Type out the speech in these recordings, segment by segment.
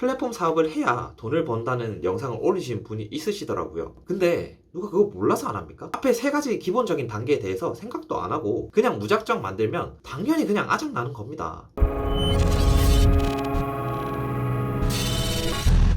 플랫폼 사업을 해야 돈을 번다는 영상을 올리신 분이 있으시더라고요. 근데 누가 그거 몰라서 안 합니까? 앞에 세 가지 기본적인 단계에 대해서 생각도 안 하고 그냥 무작정 만들면 당연히 그냥 아작나는 겁니다.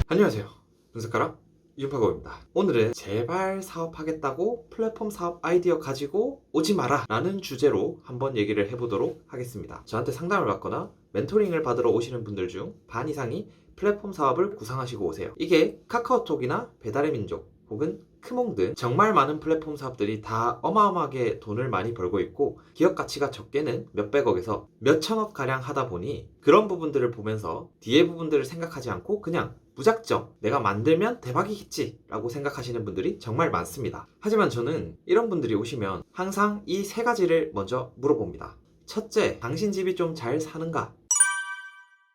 안녕하세요. 분석가라 윤파고입니다. 오늘은 제발 사업하겠다고 플랫폼 사업 아이디어 가지고 오지 마라 라는 주제로 한번 얘기를 해보도록 하겠습니다. 저한테 상담을 받거나 멘토링을 받으러 오시는 분들 중 반 이상이 플랫폼 사업을 구상하시고 오세요. 이게 카카오톡이나 배달의 민족 혹은 크몽 등 정말 많은 플랫폼 사업들이 다 어마어마하게 돈을 많이 벌고 있고 기업 가치가 적게는 몇백억에서 몇천억 가량 하다 보니 그런 부분들을 보면서 뒤에 부분들을 생각하지 않고 그냥 무작정 내가 만들면 대박이겠지 라고 생각하시는 분들이 정말 많습니다. 하지만 저는 이런 분들이 오시면 항상 이 세 가지를 먼저 물어봅니다. 첫째, 당신 집이 좀 잘 사는가?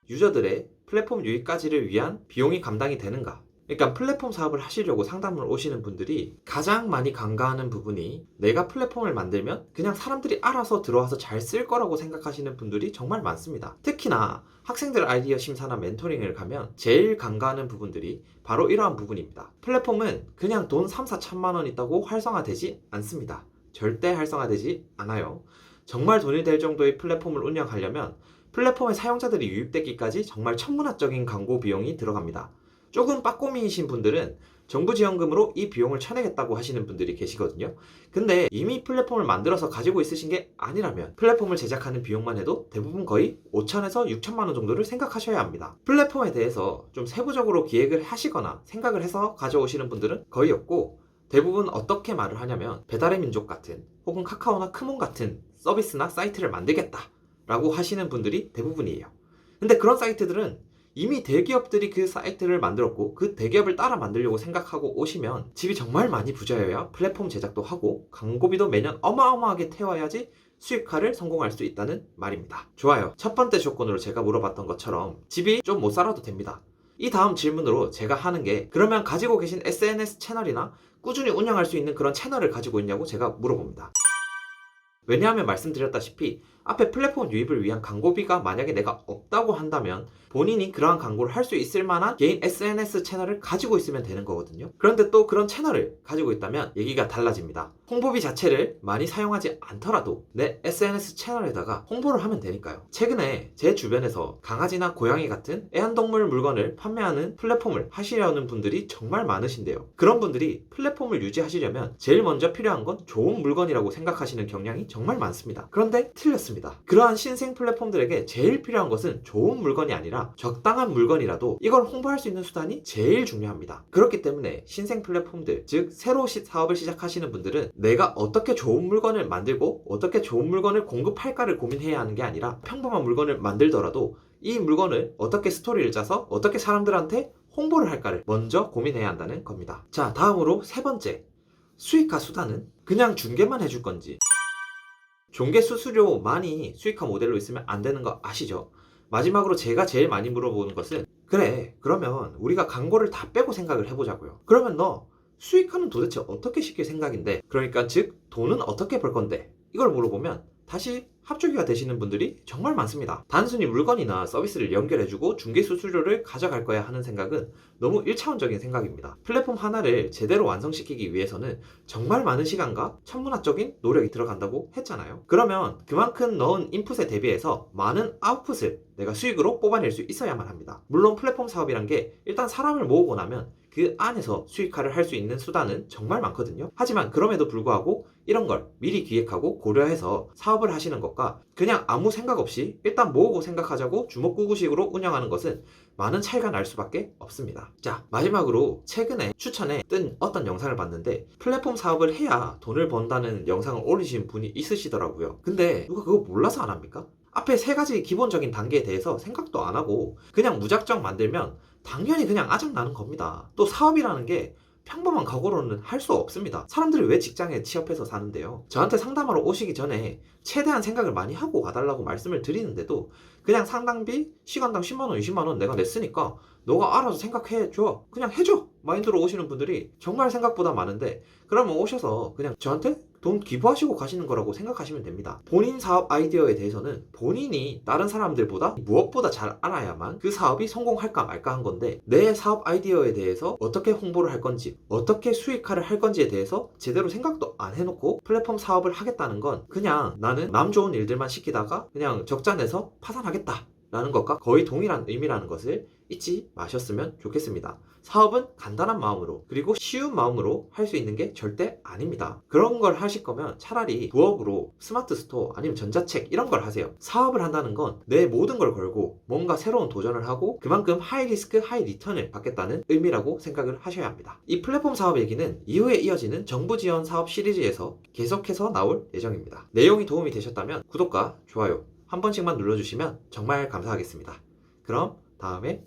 유저들의 플랫폼 유입까지를 위한 비용이 감당이 되는가? 그러니까 플랫폼 사업을 하시려고 상담을 오시는 분들이 가장 많이 간과하는 부분이 내가 플랫폼을 만들면 그냥 사람들이 알아서 들어와서 잘 쓸 거라고 생각하시는 분들이 정말 많습니다. 특히나 학생들 아이디어 심사나 멘토링을 가면 제일 간과하는 부분들이 바로 이러한 부분입니다. 플랫폼은 그냥 돈 3, 4천만 원 있다고 활성화되지 않습니다. 절대 활성화되지 않아요. 정말 돈이 될 정도의 플랫폼을 운영하려면 플랫폼의 사용자들이 유입되기까지 정말 천문학적인 광고 비용이 들어갑니다. 조금 빠꼬미이신 분들은 정부 지원금으로 이 비용을 쳐내겠다고 하시는 분들이 계시거든요. 근데 이미 플랫폼을 만들어서 가지고 있으신 게 아니라면 플랫폼을 제작하는 비용만 해도 대부분 거의 5천에서 6천만 원 정도를 생각하셔야 합니다. 플랫폼에 대해서 좀 세부적으로 기획을 하시거나 생각을 해서 가져오시는 분들은 거의 없고 대부분 어떻게 말을 하냐면 배달의 민족 같은 혹은 카카오나 크몬 같은 서비스나 사이트를 만들겠다 라고 하시는 분들이 대부분이에요. 근데 그런 사이트들은 이미 대기업들이 그 사이트를 만들었고 그 대기업을 따라 만들려고 생각하고 오시면 집이 정말 많이 부자여야 플랫폼 제작도 하고 광고비도 매년 어마어마하게 태워야지 수익화를 성공할 수 있다는 말입니다. 좋아요. 첫 번째 조건으로 제가 물어봤던 것처럼 집이 좀 못 살아도 됩니다. 이 다음 질문으로 제가 하는 게 그러면 가지고 계신 SNS 채널이나 꾸준히 운영할 수 있는 그런 채널을 가지고 있냐고 제가 물어봅니다. 왜냐하면 말씀드렸다시피 앞에 플랫폼 유입을 위한 광고비가 만약에 내가 없다고 한다면 본인이 그러한 광고를 할 수 있을 만한 개인 SNS 채널을 가지고 있으면 되는 거거든요. 그런데 또 그런 채널을 가지고 있다면 얘기가 달라집니다. 홍보비 자체를 많이 사용하지 않더라도 내 SNS 채널에다가 홍보를 하면 되니까요. 최근에 제 주변에서 강아지나 고양이 같은 애완동물 물건을 판매하는 플랫폼을 하시려는 분들이 정말 많으신데요. 그런 분들이 플랫폼을 유지하시려면 제일 먼저 필요한 건 좋은 물건이라고 생각하시는 경향이 정말 많습니다. 그런데 틀렸습니다. 그러한 신생 플랫폼들에게 제일 필요한 것은 좋은 물건이 아니라 적당한 물건이라도 이걸 홍보할 수 있는 수단이 제일 중요합니다. 그렇기 때문에 신생 플랫폼들, 즉 새로 시- 사업을 시작하시는 분들은 내가 어떻게 좋은 물건을 만들고 어떻게 좋은 물건을 공급할까를 고민해야 하는 게 아니라 평범한 물건을 만들더라도 이 물건을 어떻게 스토리를 짜서 어떻게 사람들한테 홍보를 할까를 먼저 고민해야 한다는 겁니다. 자, 다음으로 세 번째. 수익화 수단은 그냥 중개만 해줄 건지 종개 수수료 많이 수익화 모델로 있으면 안 되는 거 아시죠? 마지막으로 제가 제일 많이 물어보는 것은 그래 그러면 우리가 광고를 다 빼고 생각을 해보자고요. 그러면 너 수익화는 도대체 어떻게 시킬 생각인데? 그러니까 즉 돈은 어떻게 벌 건데? 이걸 물어보면 다시 합주기가 되시는 분들이 정말 많습니다 단순히 물건이나 서비스를 연결해주고 중개 수수료를 가져갈 거야 하는 생각은 너무 1차원적인 생각입니다 플랫폼 하나를 제대로 완성시키기 위해서는 정말 많은 시간과 천문학적인 노력이 들어간다고 했잖아요. 그러면 그만큼 넣은 인풋에 대비해서 많은 아웃풋을 내가 수익으로 뽑아낼 수 있어야만 합니다. 물론 플랫폼 사업이란 게 일단 사람을 모으고 나면 그 안에서 수익화를 할 수 있는 수단은 정말 많거든요. 하지만 그럼에도 불구하고 이런 걸 미리 기획하고 고려해서 사업을 하시는 것과 그냥 아무 생각 없이 일단 모으고 생각하자고 주먹구구식으로 운영하는 것은 많은 차이가 날 수밖에 없습니다. 자, 마지막으로 최근에 추천에 뜬 어떤 영상을 봤는데 플랫폼 사업을 해야 돈을 번다는 영상을 올리신 분이 있으시더라고요. 근데 누가 그거 몰라서 안 합니까? 앞에 세 가지 기본적인 단계에 대해서 생각도 안 하고 그냥 무작정 만들면 당연히 그냥 아작나는 겁니다. 또 사업이라는 게 평범한 각오로는 할 수 없습니다. 사람들이 왜 직장에 취업해서 사는데요? 저한테 상담하러 오시기 전에 최대한 생각을 많이 하고 와달라고 말씀을 드리는데도 그냥 상담비 시간당 10만원, 20만원 내가 냈으니까 너가 알아서 생각해줘. 그냥 해줘. 마인드로 오시는 분들이 정말 생각보다 많은데 그러면 오셔서 그냥 저한테 돈 기부하시고 가시는 거라고 생각하시면 됩니다. 본인 사업 아이디어에 대해서는 본인이 다른 사람들보다 무엇보다 잘 알아야만 그 사업이 성공할까 말까 한 건데 내 사업 아이디어에 대해서 어떻게 홍보를 할 건지 어떻게 수익화를 할 건지에 대해서 제대로 생각도 안 해놓고 플랫폼 사업을 하겠다는 건 그냥 나는 남 좋은 일들만 시키다가 그냥 적자 내서 파산하겠다 라는 것과 거의 동일한 의미라는 것을 잊지 마셨으면 좋겠습니다. 사업은 간단한 마음으로 그리고 쉬운 마음으로 할 수 있는 게 절대 아닙니다. 그런 걸 하실 거면 차라리 부업으로 스마트 스토어 아니면 전자책 이런 걸 하세요. 사업을 한다는 건 내 모든 걸 걸고 뭔가 새로운 도전을 하고 그만큼 하이 리스크 하이 리턴을 받겠다는 의미라고 생각을 하셔야 합니다. 이 플랫폼 사업 얘기는 이후에 이어지는 정부 지원 사업 시리즈에서 계속해서 나올 예정입니다. 내용이 도움이 되셨다면 구독과 좋아요 한 번씩만 눌러주시면 정말 감사하겠습니다. 그럼 다음에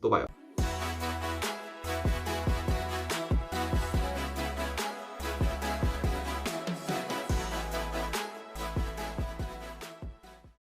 또 봐요.